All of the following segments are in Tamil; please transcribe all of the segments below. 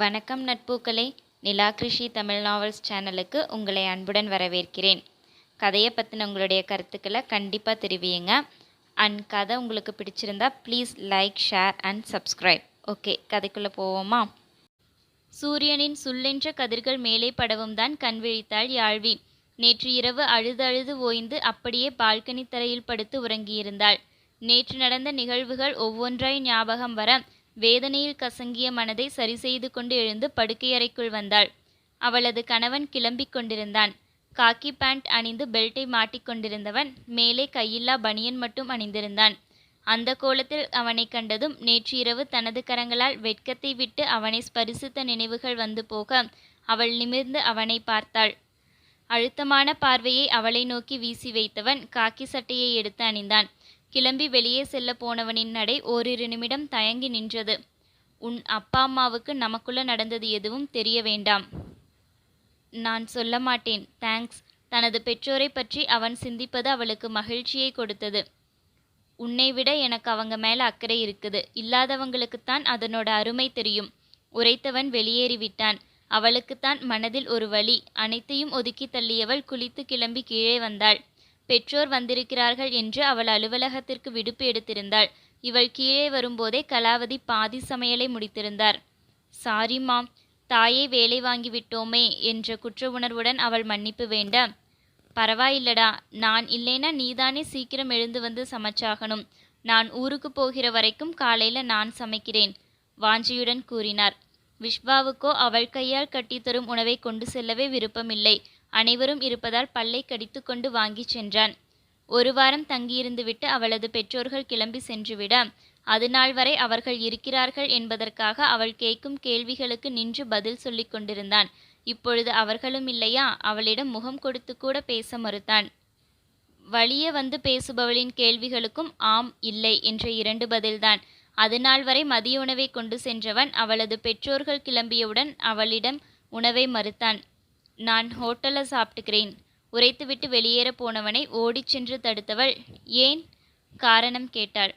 வணக்கம் நட்பூக்களே. நிலா கிருஷி தமிழ் நாவல்ஸ் சேனலுக்கு உங்களை அன்புடன் வரவேற்கிறேன். கதையை பற்றின உங்களுடைய கருத்துக்களை கண்டிப்பாக தெரிவியுங்க. அண்ட் கதை உங்களுக்கு பிடிச்சிருந்தா please like share and subscribe okay கதைக்குள்ளே போவோமா? சூரியனின் சுல்லென்ற கதிர்கள் மேலே படவும் தான் கண் விழித்தாள் யாழ்வி. நேற்று இரவு அழுது அழுது ஓய்ந்து அப்படியே பால்கனி தரையில் படுத்து உறங்கியிருந்தாள். நேற்று நடந்த நிகழ்வுகள் ஒவ்வொன்றாய் ஞாபகம் வர வேதனையில் கசங்கிய மனதை சரி செய்து கொண்டு எழுந்து படுக்கையறைக்குள் வந்தாள். அவளது கணவன் கிளம்பிக் கொண்டிருந்தான். காக்கி பேண்ட் அணிந்து பெல்ட்டை மாட்டிக்கொண்டிருந்தவன் மேலே கையில்லா பனியன் மட்டும் அணிந்திருந்தான். அந்த கோலத்தில் அவனை கண்டதும் நேற்று இரவு தனது கரங்களால் வெட்கத்தை விட்டு அவனை ஸ்பரிசித்த நினைவுகள் வந்து போக அவள் நிமிர்ந்து அவனை பார்த்தாள். அழுத்தமான பார்வையை அவளை நோக்கி வீசி வைத்தவன் காக்கி சட்டையை எடுத்து அணிந்தான். கிளம்பி வெளியே செல்ல போனவனின் நடை ஓரிரு நிமிடம் தயங்கி நின்றது. உன் அப்பா அம்மாவுக்கு நமக்குள்ள நடந்தது எதுவும் தெரிய வேண்டாம். நான் சொல்ல மாட்டேன் தேங்க்ஸ். தனது பெற்றோரை பற்றி அவன் சிந்திப்பது அவளுக்கு மகிழ்ச்சியை கொடுத்தது. உன்னை விட எனக்கு அவங்க மேல அக்கறை இருக்குது. இல்லாதவங்களுக்குத்தான் அதனோட அருமை தெரியும். உரைத்தவன் வெளியேறிவிட்டான். அவளுக்குத்தான் மனதில் ஒரு வழி அனைத்தையும் ஒதுக்கி தள்ளியவள் குளித்து கிளம்பி கீழே வந்தாள். பெற்றோர் வந்திருக்கிறார்கள் என்று அவள் அலுவலகத்திற்கு விடுப்பு எடுத்திருந்தாள். இவள் கீழே வரும்போதே கலாவதி பாதி சமையலை முடித்திருந்தார். சாரி மாம். தாயே வேலை வாங்கி விட்டோமே என்ற குற்ற உணர்வுடன் அவள் மன்னிப்பு வேண்ட பரவாயில்லடா. நான் இல்லைனா நீதானே சீக்கிரம் எழுந்து வந்து சமைச்சாகணும். நான் ஊருக்கு போகிற வரைக்கும் காலையில நான் சமைக்கிறேன் வாஞ்சியுடன் கூறினார். விஷ்வாவுக்கோ அவள் கையால் கட்டித்தரும் உணவை கொண்டு செல்லவே விருப்பமில்லை. அனைவரும் இருப்பதால் பல்லை கடித்து கொண்டு வாங்கிச் சென்றான். ஒரு வாரம் தங்கியிருந்துவிட்டு அவளது பெற்றோர்கள் கிளம்பி சென்றுவிட அது நாள் வரை அவர்கள் இருக்கிறார்கள் என்பதற்காக அவள் கேட்கும் கேள்விகளுக்கு நின்று பதில் சொல்லிக் கொண்டிருந்தான். இப்பொழுது அவர்களும் இல்லையா? அவளிடம் முகம் கொடுத்து கூட பேச மறுத்தான். வழியே வந்து பேசுபவளின் கேள்விகளுக்கும் ஆம் இல்லை என்ற இரண்டு பதில்தான். அது நாள் வரை மதிய உணவை கொண்டு சென்றவன் அவளது பெற்றோர்கள் கிளம்பியவுடன் அவளிடம் உணவை மறுத்தான். நான் ஹோட்டல்ல சாப்பிட்டுக்கிறேன். உரைத்துவிட்டு வெளியேற போனவனை ஓடிச் சென்று தடுத்தவள். ஏன்? காரணம் கேட்டாள்.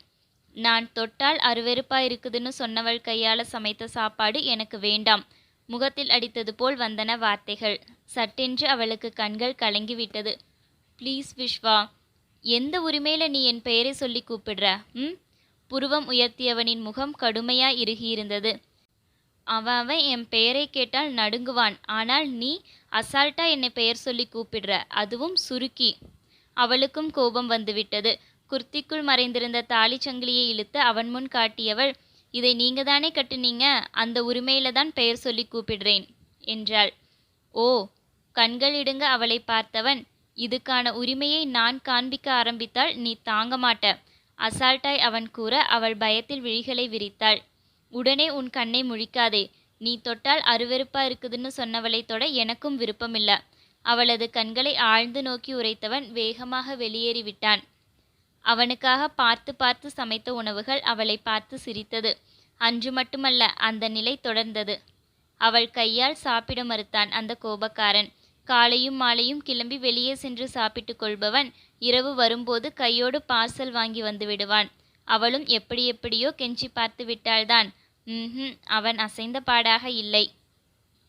நான் தொட்டால் அருவெருப்பா இருக்குதுன்னு சொன்னவள் கையால சமைத்த சாப்பாடு எனக்கு வேண்டாம். முகத்தில் அடித்தது போல் வந்தன வார்த்தைகள். சட்டென்று அவளுக்கு கண்கள் கலங்கிவிட்டது ப்ளீஸ் விஷ்வா எந்த உரிமையில நீ என் பெயரை சொல்லி கூப்பிடுற? ம்? புருவம் உயர்த்தியவனின் முகம் கடுமையா இறுகியிருந்தது. அவன் அவன் என் பெயரை கேட்டால் நடுங்குவான். ஆனால் நீ அசால்ட்டா என்னை பெயர் சொல்லி கூப்பிடுற. அதுவும் சுருக்கி. அவளுக்கும் கோபம் வந்துவிட்டது. குர்த்திக்குள் மறைந்திருந்த தாலி சங்கிலியை இழுத்து அவன் முன் காட்டியவள் இதை நீங்க தானே கட்டுனீங்க? அந்த உரிமையில தான் பெயர் சொல்லி கூப்பிடுறேன் என்றாள். ஓ கண்கள் இடுங்க அவளை பார்த்தவன். இதுக்கான உரிமையை நான் காண்பிக்க ஆரம்பித்தால் நீ தாங்க மாட்ட அசால்ட்டாய் அவன் கூற அவள் பயத்தில் விழிகளை விரித்தாள். உடனே உன் கண்ணை முழிக்காதே. நீ தொட்டால் அருவெருப்பா இருக்குதுன்னு சொன்னவளை தொட எனக்கும் விருப்பமில்ல. அவளது கண்களை ஆழ்ந்து நோக்கி உரைத்தவன் வேகமாக வெளியேறிவிட்டான் அவனுக்காக பார்த்து பார்த்து சமைத்த உணவுகள் அவளை பார்த்து சிரித்தது. அன்று மட்டுமல்ல அந்த நிலை தொடர்ந்தது. அவள் கையால் சாப்பிட மறுத்தான் அந்த கோபக்காரன். காலையும் மாலையும் கிளம்பி வெளியே சென்று சாப்பிட்டு கொள்பவன் இரவு வரும்போது கையோடு பார்சல் வாங்கி வந்து விடுவான். அவளும் எப்படி எப்படியோ கெஞ்சி பார்த்து விட்டாள்தான். ம் அவன் அசைந்த பாடாக இல்லை.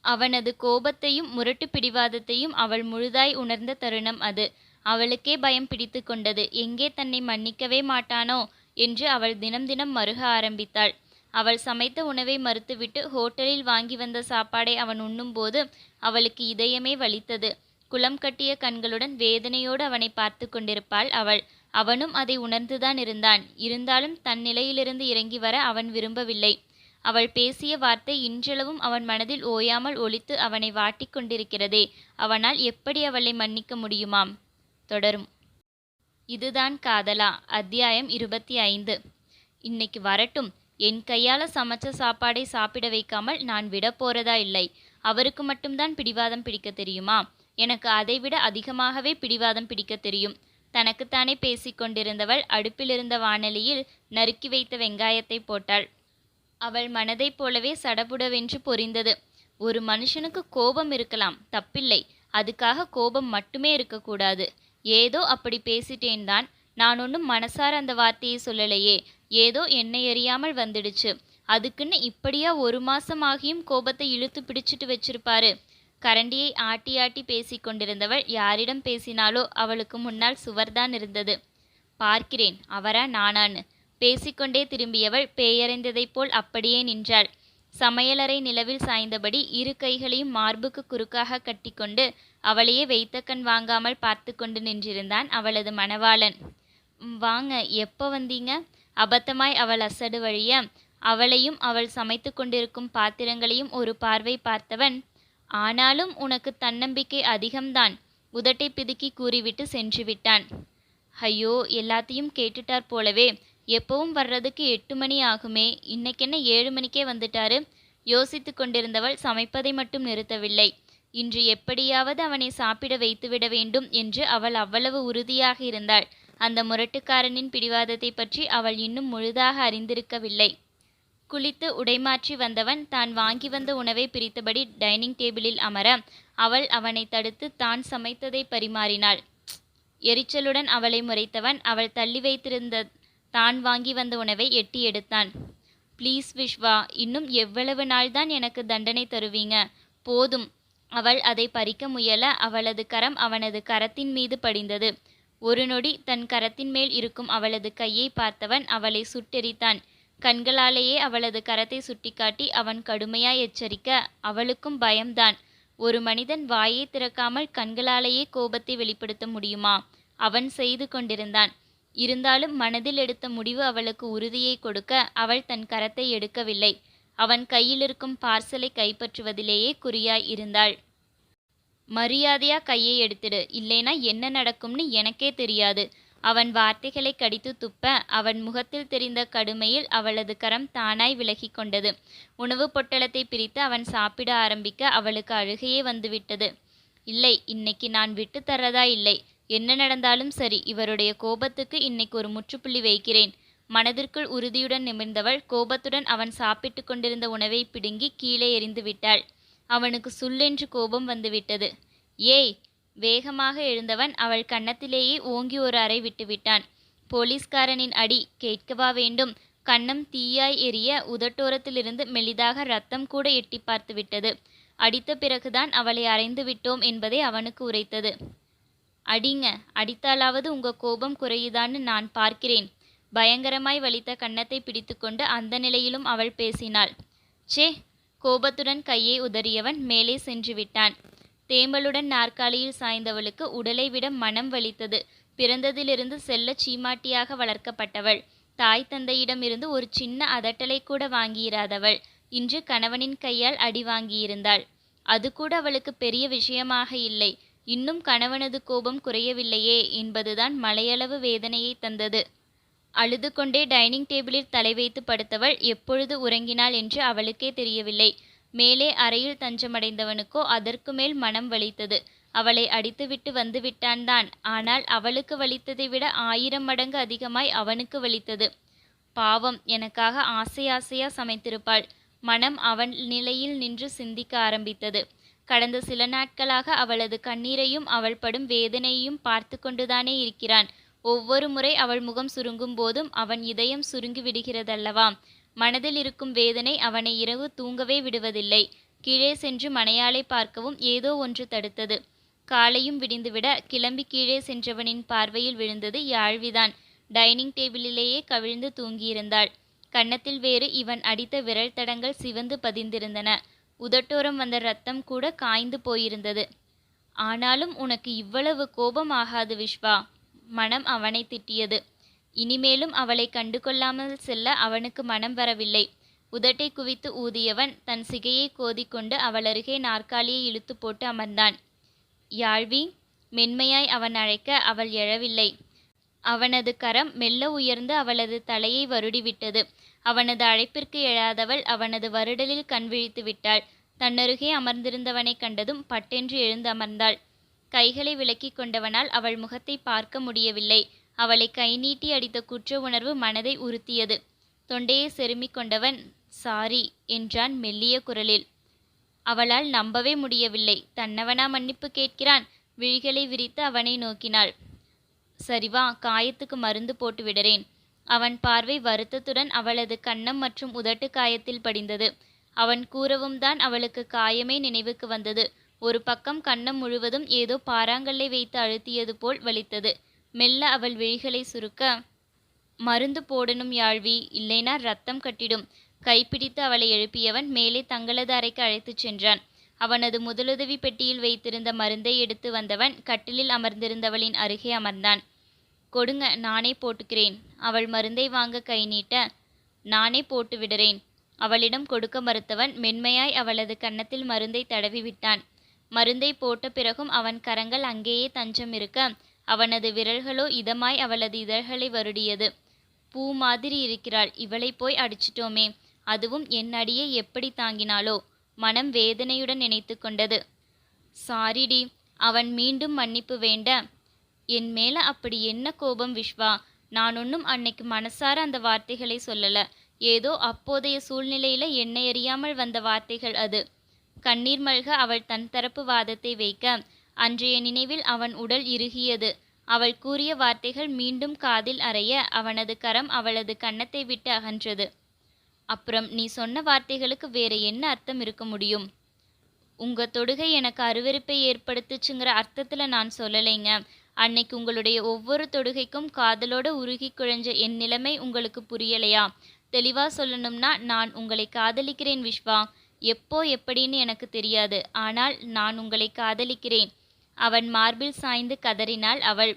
அவனது கோபத்தையும் முரட்டு பிடிவாதத்தையும் அவள் முழுதாய் உணர்ந்த தருணம் அது. அவளுக்கே பயம் பிடித்து கொண்டது. எங்கே தன்னை மன்னிக்கவே மாட்டானோ என்று அவள் தினம் தினம் மருக ஆரம்பித்தாள். அவள் சமைத்த உணவை மறுத்துவிட்டு ஹோட்டலில் வாங்கி வந்த சாப்பாடை அவன் உண்ணும்போது அவளுக்கு இதயமே வலித்தது. குளம் கட்டிய கண்களுடன் வேதனையோடு அவனை பார்த்து கொண்டிருப்பாள் அவள். அவனும் அதை உணர்ந்துதான் இருந்தான். இருந்தாலும் தன் நிலையிலிருந்து இறங்கி வர அவன் விரும்பவில்லை. அவள் பேசிய வார்த்தை இன்றளவும் அவன் மனதில் ஓயாமல் ஒழித்து அவனை வாட்டிக் கொண்டிருக்கிறதே. அவனால் எப்படி அவளை மன்னிக்க முடியுமாம்? தொடரும். இதுதான் காதலா? அத்தியாயம் இருபத்தி ஐந்து. இன்னைக்கு வரட்டும். என் கையால சமைச்ச சாப்பாடை சாப்பிட வைக்காமல் நான் விட போறதா இல்லை. அவருக்கு மட்டும்தான் பிடிவாதம் பிடிக்க தெரியுமா? எனக்கு அதைவிட அதிகமாகவே பிடிவாதம் பிடிக்க தெரியும். தனக்குத்தானே பேசிக்கொண்டிருந்தவள் அடுப்பிலிருந்த வானலியில் நறுக்கி வைத்த வெங்காயத்தை போட்டாள். அவள் மனதைப் போலவே சடபுடவென்று பொரிந்தது. ஒரு மனுஷனுக்கு கோபம் இருக்கலாம் தப்பில்லை. அதுக்காக கோபம் மட்டுமே இருக்கக்கூடாது. ஏதோ அப்படி பேசிட்டேன் தான் நான் ஒன்றும் மனசார அந்த வார்த்தையை சொல்லலையே. ஏதோ என்னை அறியாமல் வந்துடுச்சு. அதுக்குன்னு இப்படியா ஒரு மாசம் ஆகியும் கோபத்தை இழுத்து பிடிச்சிட்டு வச்சிருப்பாரு. கரண்டியை ஆட்டி ஆட்டி பேசிக் கொண்டிருந்தவள் யாரிடம் பேசினாலோ அவளுக்கு முன்னால் சுவர்தான் இருந்தது. பார்க்கிறேன் அவரா நானான்னு. பேசிக்கொண்டே திரும்பியவள் பேயறைந்ததைப் போல் அப்படியே நின்றாள். சமையலறை நிலவில் சாய்ந்தபடி இரு கைகளையும் மார்புக்கு குறுக்காக கட்டிக்கொண்டு அவளையே வைத்த கண் வாங்காமல் பார்த்து கொண்டு நின்றிருந்தான் அவளது மணவாளன். வாங்க எப்போ வந்தீங்க? அபத்தமாய் அவள் அசடு வழிய. அவளையும் அவள் சமைத்து கொண்டிருக்கும் பாத்திரங்களையும் ஒரு பார்வை பார்த்தவன் ஆனாலும் உனக்கு தன்னம்பிக்கை அதிகம்தான். உதட்டை பிதுக்கி கூறிவிட்டு சென்று விட்டான் ஐயோ எல்லாத்தையும் கேட்டுட்டார் போலவே. எப்பவும் வர்றதுக்கு எட்டு மணி ஆகுமே. இன்னைக்கென்ன ஏழு மணிக்கே வந்துட்டாரு? யோசித்து கொண்டிருந்தவள் சமைப்பதை மட்டும் நிறுத்தவில்லை. இன்று எப்படியாவது அவனை சாப்பிட வைத்துவிட வேண்டும் என்று அவள் அவ்வளவு உறுதியாக இருந்தாள். அந்த முரட்டுக்காரனின் பிடிவாதத்தை பற்றி அவள் இன்னும் முழுதாக அறிந்திருக்கவில்லை. குளித்து உடைமாற்றி வந்தவன் தான் வாங்கி வந்த உணவை பிரித்தபடி டைனிங் டேபிளில் அமர அவள் அவனை தடுத்து தான் சமைத்ததை பரிமாறினாள். எரிச்சலுடன் அவளை முறைத்தவன் அவள் தள்ளி வைத்திருந்த தான் வாங்கி வந்த உணவை எட்டி எடுத்தான். ப்ளீஸ் விஷ்வா இன்னும் எவ்வளவு நாள்தான் எனக்கு தண்டனை தருவீங்க? போதும். அவள் அதை பறிக்க முயல அவளது கரம் அவனது கரத்தின் மீது படிந்தது. ஒரு நொடி தன் கரத்தின் மேல் இருக்கும் அவளது கையை பார்த்தவன் அவளை சுட்டெரித்தான். கண்களாலேயே அவளது கரத்தை சுட்டிக்காட்டி அவன் கடுமையாய் எச்சரிக்க அவளுக்கும் பயம்தான். ஒரு மனிதன் வாயை திறக்காமல் கண்களாலேயே கோபத்தை வெளிப்படுத்த முடியுமா? அவன் செய்து கொண்டிருந்தான். இருந்தாலும் மனதில் எடுத்த முடிவு அவளுக்கு உறுதியை கொடுக்க அவள் தன் கரத்தை எடுக்கவில்லை. அவன் கையிலிருக்கும் பார்சலை கைப்பற்றுவதிலேயே குறியாய் இருந்தாள். மரியாதையா கையை எடுத்துடு. இல்லைனா என்ன நடக்கும்னு எனக்கே தெரியாது. அவன் வார்த்தைகளை கடித்து துப்ப அவன் முகத்தில் தெரிந்த கடுமையில் அவளது கரம் தானாய் விலகி கொண்டது. உணவு பொட்டலத்தை பிரித்து அவன் சாப்பிட ஆரம்பிக்க அவளுக்கு அழுகையே வந்துவிட்டது. இல்லை இன்னைக்கு நான் விட்டு தரதா இல்லை. என்ன நடந்தாலும் சரி இவருடைய கோபத்துக்கு இன்னைக்கு ஒரு முற்றுப்புள்ளி வைக்கிறேன். மனதிற்குள் உறுதியுடன் நிமிர்ந்தவள் கோபத்துடன் அவன் சாப்பிட்டு கொண்டிருந்த உணவை பிடுங்கி கீழே எறிந்து விட்டாள். அவனுக்கு சுல்லென்று கோபம் வந்துவிட்டது. ஏய் வேகமாக எழுந்தவன் அவள் கன்னத்திலேயே ஓங்கி ஒரு அறை விட்டுவிட்டான். போலீஸ்காரனின் அடி கேட்கவா வேண்டும். கன்னம் தீயாய் எரிய உதட்டோரத்திலிருந்து மெலிதாக ரத்தம் கூட எட்டி பார்த்துவிட்டது அடித்த பிறகுதான் அவளை அறைந்து விட்டோம் என்பதை அவனுக்கு உரைத்தது. அடிங்க அடித்தாலாவது உங்க கோபம் குறையுதான்னு நான் பார்க்கிறேன். பயங்கரமாய் வலித்த கன்னத்தை பிடித்துக்கொண்டு அந்த நிலையிலும் அவள் பேசினாள். ச்சே கோபத்துடன் கையை உதறியவன் மேலே சென்று விட்டான். தேம்பலுடன் நாற்காலியில் சாய்ந்தவளுக்கு உடலை விட மனம் வலித்தது. பிறந்ததிலிருந்து செல்லச் சீமாட்டியாக வளர்க்கப்பட்டவள். தாய் தந்தையிடமிருந்து ஒரு சின்ன அதட்டலை கூட வாங்கியிராதவள். இன்று கணவனின் கையால் அடி வாங்கியிருந்தாள். அது கூட அவளுக்கு பெரிய விஷயமாக இல்லை. இன்னும் கணவனது கோபம் குறையவில்லையே என்பதுதான் மலையளவு வேதனையை தந்தது. அழுது கொண்டே டைனிங் டேபிளில் தலை வைத்து படுத்தவள் எப்பொழுது உறங்கினாள் என்று அவளுக்கே தெரியவில்லை. மேலே அறையில் தஞ்சமடைந்தவனுக்கோ அதற்கு மேல் மனம் வலித்தது. அவளை அடித்துவிட்டு வந்து விட்டான்தான். ஆனால் அவளுக்கு வலித்ததை விட ஆயிரம் மடங்கு அதிகமாய் அவனுக்கு வலித்தது. பாவம் எனக்காக ஆசை ஆசையா சமைத்திருப்பாள். மனம் அவன் நிலையில் நின்று சிந்திக்க ஆரம்பித்தது. கடந்த சில நாட்களாக அவளது கண்ணீரையும் அவள் படும் வேதனையையும் பார்த்து கொண்டுதானே இருக்கிறான். ஒவ்வொரு முறை அவள் முகம் சுருங்கும் போதும் அவன் இதயம் சுருங்கி விடுகிறதல்லவாம் மனதில் இருக்கும் வேதனை அவனை இரவு தூங்கவே விடுவதில்லை. கீழே சென்று மனையாளை பார்க்கவும் ஏதோ ஒன்று தடுத்தது. காலையும் விடிந்துவிட கிளம்பி கீழே சென்றவனின் பார்வையில் விழுந்தது யாழ்விதான். டைனிங் டேபிளிலேயே கவிழ்ந்து தூங்கியிருந்தாள். கன்னத்தில் வேறு இவன் அடித்த விரல் தடங்கள் சிவந்து பதிந்திருந்தன. உதட்டோரம் வந்த ரத்தம் கூட காய்ந்து போயிருந்தது. ஆனாலும் உனக்கு இவ்வளவு கோபம் ஆகாது விஸ்வா மனம் அவனை திட்டியது. இனிமேலும் அவளை கண்டு கொள்ளாமல் செல்ல அவனுக்கு மனம் வரவில்லை. உதட்டை குவித்து ஊதியவன் தன் சிகையை கோதிக்கொண்டு அவளருகே நாற்காலியை இழுத்து போட்டு அமர்ந்தான். யாழ்வி மென்மையாய் அவன் அழைக்க அவள் எழவில்லை. அவனது கரம் மெல்ல உயர்ந்து அவளது தலையை வருடிவிட்டது. அவனது அழைப்பிற்கு எழாதவள் அவனது வருடலில் கண் விழித்து விட்டாள். தன்னருகே அமர்ந்திருந்தவனை கண்டதும் பட்டென்று எழுந்து அமர்ந்தாள். கைகளை விலக்கிக் கொண்டவனால் அவள் முகத்தை பார்க்க முடியவில்லை. அவளை கை நீட்டி அடித்த குற்ற உணர்வு மனதை உறுத்தியது. தொண்டையை செருமிக் கொண்டவன் சாரி என்றான் மெல்லிய குரலில். அவளால் நம்பவே முடியவில்லை. தன்னவனா மன்னிப்பு கேட்கிறான். விழிகளை விரித்து அவனை நோக்கினாள். சரி வா காயத்துக்கு மருந்து போட்டு விடுறேன். அவன் பார்வை வருத்தத்துடன் அவளது கன்னம் மற்றும் உதட்டு காயத்தில் படிந்தது. அவன் கூறவும் தான் அவளுக்கு காயமே நினைவுக்கு வந்தது. ஒரு பக்கம் கன்னம் முழுவதும் ஏதோ பாறாங்கல்லை வைத்து அழுத்தியது போல் வலித்தது. மெல்ல அவள் விழிகளை சுருக்க மருந்து போடணும் யாழ்வி இல்லைனா ரத்தம் கட்டிடும். கைப்பிடித்து அவளை எழுப்பியவன் மேலே தங்களது அறைக்கு அழைத்துச் சென்றான். அவனது முதலுதவி பெட்டியில் வைத்திருந்த மருந்தை எடுத்து வந்தவன் கட்டிலில் அமர்ந்திருந்தவளின் அருகே அமர்ந்தான். கொடுங்க நானே போட்டுக்கிறேன். அவள் மருந்தை வாங்க கை நீட்ட நானே போட்டு விடுறேன். அவளிடம் கொடுக்க மறுத்தவன் மென்மையாய் அவளது கன்னத்தில் மருந்தை தடவி விட்டான் மருந்தை போட்ட பிறகும் அவன் கரங்கள் அங்கேயே தஞ்சம் இருக்க அவனது விரல்களோ இதமாய் அவளது இதழ்களை வருடியது. பூ மாதிரி இருக்கிறாள். இவளை போய் அடிச்சிட்டோமே. அதுவும் என் அடியை எப்படி தாங்கினாளோ? மனம் வேதனையுடன் நினைத்து கொண்டது. சாரிடி அவன் மீண்டும் மன்னிப்பு வேண்ட. என் மேல அப்படி என்ன கோபம் விஸ்வா நான் ஒன்றும் அன்னைக்கு மனசார அந்த வார்த்தைகளை சொல்லல. ஏதோ அப்போதைய சூழ்நிலையில என்னை அறியாமல் வந்த வார்த்தைகள் அது. கண்ணீர் மல்க அவள் தன் தரப்பு வாதத்தை வைக்க அன்றைய நினைவில் அவன் உடல் இறுகியது. அவள் கூறிய வார்த்தைகள் மீண்டும் காதில் அறைய அவனது கரம் அவளது கன்னத்தை விட்டு அகன்றது. அப்புறம் நீ சொன்ன வார்த்தைகளுக்கு வேற என்ன அர்த்தம் இருக்க முடியும்? உங்க தொடுகை எனக்கு அருவருப்பை ஏற்படுத்துச்சுங்கிற அர்த்தத்துல நான் சொல்லலைங்க. அன்னைக்கு உங்களுடைய ஒவ்வொரு தொடுகைக்கும் காதலோட உருகி குழஞ்ச என் நிலைமை உங்களுக்கு புரியலையா? தெளிவா சொல்லணும்னா நான் உங்களை காதலிக்கிறேன் விஸ்வா எப்போ எப்படின்னு எனக்கு தெரியாது. ஆனால் நான் உங்களை காதலிக்கிறேன். அவன் மார்பில் சாய்ந்து கதறினாள் அவள்.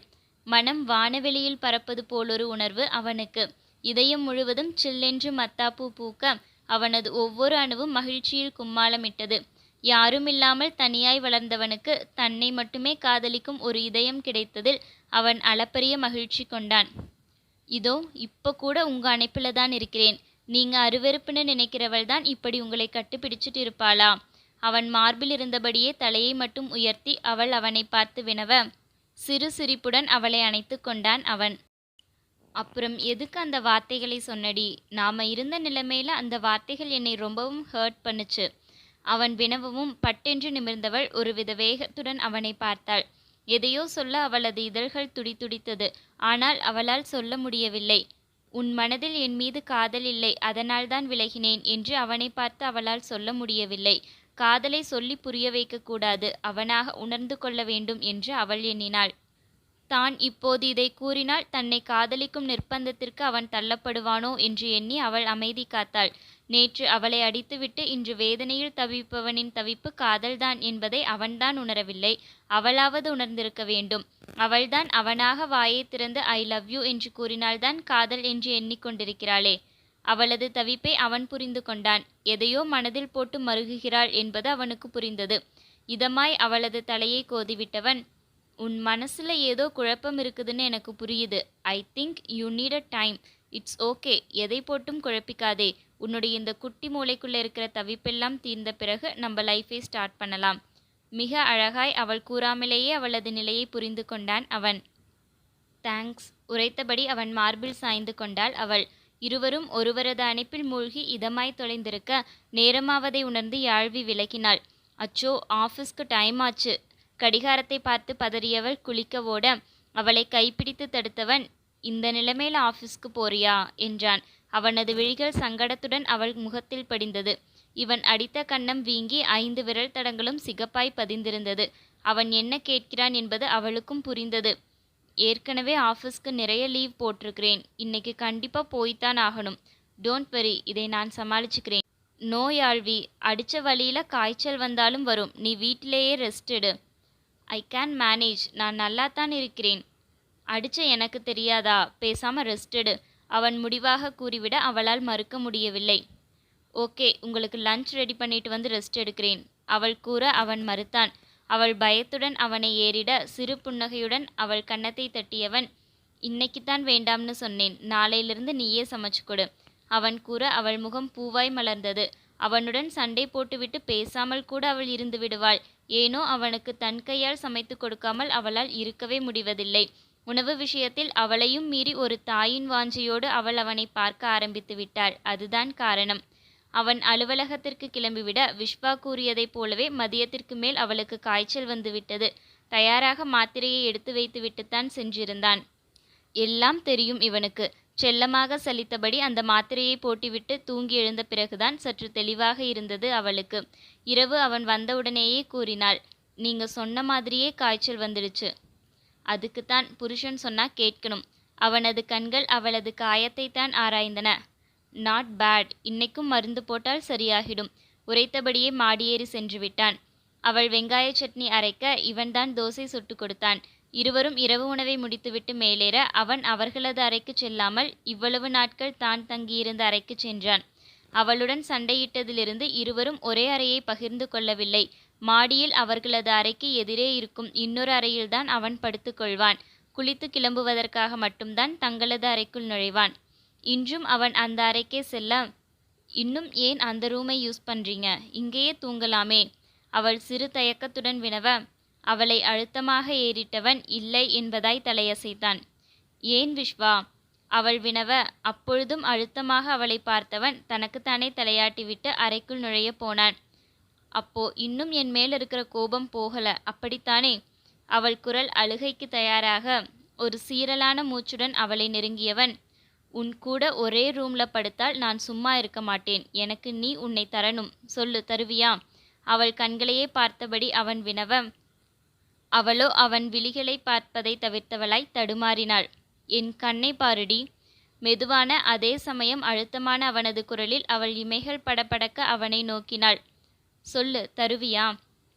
மனம் வானவெளியில் பறப்பது போலொரு உணர்வு அவனுக்கு. இதயம் முழுவதும் சில்லென்று மத்தாப்பூ பூக்க அவனது ஒவ்வொரு அணுவும் மகிழ்ச்சியில் கும்மாளமிட்டது. யாருமில்லாமல் தனியாய் வளர்ந்தவனுக்கு தன்னை மட்டுமே காதலிக்கும் ஒரு இதயம் கிடைத்ததில் அவன் அளப்பரிய மகிழ்ச்சி கொண்டான். இதோ இப்ப கூட உங்க அணைப்புல தான் இருக்கிறேன். நீங்க அருவருப்புன்னு நினைக்கிறவள் தான் இப்படி உங்களை கட்டுப்பிடிச்சிட்டு இருப்பாளா? அவன் மார்பில் இருந்தபடியே தலையை மட்டும் உயர்த்தி அவள் அவனை பார்த்து வினவ சிறு சிரிப்புடன் அவளை அணைத்து கொண்டான் அவன். அப்புறம் எதுக்கு அந்த வார்த்தைகளை சொன்னடி? நாம இருந்த நிலைமையில அந்த வார்த்தைகள் என்னை ரொம்பவும் ஹர்ட் பண்ணுச்சு. அவன் வினவவும் பட்டென்று நிமிர்ந்தவள் ஒருவித வேகத்துடன் அவனை பார்த்தாள். எதையோ சொல்ல அவளது இதழ்கள் துடித்துடித்தது ஆனால் அவளால் சொல்ல முடியவில்லை. உன் மனதில் என் மீது காதல் இல்லை. அதனால்தான் விலகினேன் என்று அவனை பார்த்து அவளால் சொல்ல முடியவில்லை. காதலை சொல்லி புரிய வைக்கக்கூடாது அவனாக உணர்ந்து கொள்ள வேண்டும் என்று அவள் எண்ணினாள். தான் இப்போது இதை கூறினால் தன்னை காதலிக்கும் நிர்பந்தத்திற்கு அவன் தள்ளப்படுவானோ என்று எண்ணி அவள் அமைதி காத்தாள். நேற்று அவளை அடித்துவிட்டு இன்று வேதனையில் தவிப்பவனின் தவிப்பு காதல்தான் என்பதை அவன்தான் உணரவில்லை. அவளாவது உணர்ந்திருக்க வேண்டும். அவள்தான் அவனாக வாயை திறந்து ஐ லவ் யூ என்று கூறினால்தான் காதல் என்று எண்ணிக்கொண்டிருக்கிறாளே அவளது தவிப்பை அவன் புரிந்து கொண்டான். எதையோ மனதில் போட்டு மருகுகிறாள் என்பது அவனுக்கு புரிந்தது. இதமாய் அவளது தலையை கோதிவிட்டவன் உன் மனசுல ஏதோ குழப்பம் இருக்குதுன்னு எனக்கு புரியுது. I think you need a time it's okay எதை போட்டும் குழப்பிக்காதே. உன்னுடைய இந்த குட்டி மூளைக்குள்ளே இருக்கிற தவிப்பெல்லாம் தீர்ந்த பிறகு நம்ம லைஃபை ஸ்டார்ட் பண்ணலாம். மிக அழகாய் அவள் கூறாமலேயே அவளது நிலையை புரிந்து கொண்டான் அவன். தேங்க்ஸ் உரைத்தபடி அவன் மார்பில் சாய்ந்து கொண்டாள் அவள். இருவரும் ஒருவரது அணைப்பில் மூழ்கி இதமாய் தொலைந்திருக்க நேரமாவதை உணர்ந்து யாழ்வி விலகினாள். அச்சோ ஆஃபீஸ்க்கு டைம் ஆச்சு. கடிகாரத்தை பார்த்து பதறியவள் குளிக்க ஓட அவளை கைப்பிடித்து தடுத்தவன் இந்த நிலைமையில் ஆஃபீஸ்க்கு போறியா? என்றான். அவனது விழிகள் சங்கடத்துடன் அவள் முகத்தில் படிந்தது. இவன் அடித்த கன்னம் வீங்கி ஐந்து விரல் தடங்களும் சிகப்பாய் பதிந்திருந்தது. அவன் என்ன கேட்கிறான் என்பது அவளுக்கும் புரிந்தது. ஏற்கனவே ஆஃபீஸ்க்கு நிறைய லீவ் போட்டிருக்கிறேன். இன்னைக்கு கண்டிப்பாக போய்த்தான் ஆகணும். டோன்ட் வரி இதை நான் சமாளிச்சுக்கிறேன். நோயாழ்வி அடித்த வழியில் காய்ச்சல் வந்தாலும் வரும். நீ வீட்டிலேயே ரெஸ்ட் எடு. ஐ கேன் மேனேஜ் நான் நல்லாத்தான் இருக்கிறேன். அடித்த எனக்கு தெரியாதா? பேசாமல் ரெஸ்ட் எடு. அவன் முடிவாக கூறிவிட அவளால் மறுக்க முடியவில்லை. ஓகே உங்களுக்கு லஞ்ச் ரெடி பண்ணிட்டு வந்து ரெஸ்ட் எடுக்கிறேன். அவள் கூற அவன் மறுத்தான். அவள் பயத்துடன் அவனை ஏறிட சிறு புன்னகையுடன் அவள் கன்னத்தை தட்டியவன் இன்னைக்குத்தான் வேண்டாம்னு சொன்னேன் நாளையிலிருந்து நீயே சமைச்சு கொடு. அவன் கூற அவள் முகம் பூவாய் மலர்ந்தது. அவனுடன் சண்டை போட்டுவிட்டு பேசாமல் கூட அவள் இருந்து விடுவாள். ஏனோ அவனுக்கு தன் கையால் சமைத்து கொடுக்காமல் அவளால் இருக்கவே முடிவதில்லை. உணவு விஷயத்தில் அவளையும் மீறி ஒரு தாயின் வாஞ்சையோடு அவள் அவனை பார்க்க ஆரம்பித்து விட்டாள். அதுதான் காரணம். அவன் அலுவலகத்திற்கு கிளம்பிவிட விஷ்வா கூறியதைப் போலவே மதியத்திற்கு மேல் அவளுக்கு காய்ச்சல் வந்துவிட்டது. தயாராக மாத்திரையை எடுத்து வைத்துவிட்டுத்தான் சென்றிருந்தான். எல்லாம் தெரியும் இவனுக்கு. செல்லமாக சலித்தபடி அந்த மாத்திரையை போட்டுவிட்டு தூங்கி எழுந்த பிறகுதான் சற்று தெளிவாக இருந்தது அவளுக்கு. இரவு அவன் வந்தவுடனேயே கூறினாள் நீங்க சொன்ன மாதிரியே காய்ச்சல் வந்துடுச்சு. அதுக்குத்தான் புருஷன் சொன்னா கேட்கணும். அவனது கண்கள் அவளது காயத்தை தான் ஆராய்ந்தன. நாட் பேட் இன்னைக்கும் மருந்து போட்டால் சரியாகிடும். உரைத்தபடியே மாடியேறி சென்று விட்டான் அவள் வெங்காய சட்னி அரைக்க இவன்தான் தோசை சுட்டு கொடுத்தான். இருவரும் இரவு உணவை முடித்துவிட்டு மேலேற அவன் அவர்களது அறைக்கு செல்லாமல் இவ்வளவு நாட்கள் தான் தங்கியிருந்த அறைக்கு சென்றான். அவளுடன் சண்டையிட்டதிலிருந்து இருவரும் ஒரே அறையை பகிர்ந்து கொள்ளவில்லை. மாடியில் அவர்களது அறைக்கு எதிரே இருக்கும் இன்னொரு அறையில்தான் அவன் படுத்துக்கொள்வான் குளித்து கிளம்புவதற்காக மட்டும்தான் தங்களது அறைக்குள் நுழைவான். இன்றும் அவன் அந்த அறைக்கே செல்ல இன்னும் ஏன் அந்த ரூமை யூஸ் பண்ணுறீங்க இங்கேயே தூங்கலாமே. அவள் சிறு தயக்கத்துடன் வினவ அவளை அழுத்தமாக ஏறிட்டவன் இல்லை என்பதாய் தலையசைத்தான். ஏன் விஸ்வா அவள் வினவ அப்பொழுதும் அழுத்தமாக அவளை பார்த்தவன் தனக்குத்தானே தலையாட்டிவிட்டு அறைக்குள் நுழைய போனான். அப்போ இன்னும் என் மேல் இருக்கிற கோபம் போகல அப்படித்தானே? அவள் குரல் அழுகைக்கு தயாராக ஒரு சீரலான மூச்சுடன் அவளை நெருங்கியவன் உன் கூட ஒரே ரூம்ல படுத்தால் நான் சும்மா இருக்க மாட்டேன். எனக்கு நீ உன்னை தரணும். சொல்லு தருவியா? அவள் கண்களையே பார்த்தபடி அவன் வினவ அவளோ அவன் விழிகளை பார்ப்பதை தவிர்த்தவளாய் தடுமாறினாள். என் கண்ணை பாருடி. மெதுவான அதே சமயம் அழுத்தமான அவனது குரலில் அவள் இமைகள் படபடக்க அவனை நோக்கினாள். சொல்லு தருவியா?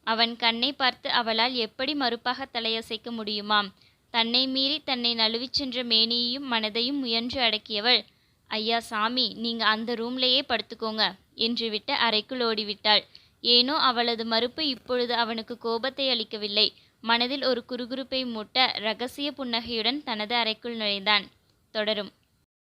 அவன் கண்ணை பார்த்து அவளால் எப்படி மறுப்பாக தலையசைக்க முடியுமாம்? தன்னை மீறி தன்னை நழுவிச் சென்ற மேனியையும் மனதையும் முயன்று அடக்கியவள். ஐயா சாமி நீங்க அந்த ரூம்லேயே படுத்துக்கோங்க என்று விட்டு அறைக்குள் ஓடிவிட்டாள். ஏனோ அவளது மறுப்பு இப்பொழுது அவனுக்கு கோபத்தை அளிக்கவில்லை. மனதில் ஒரு குறுகுறுப்பை மூட்ட ரகசிய புன்னகையுடன் தனது அறைக்குள் நுழைந்தான். தொடரும்.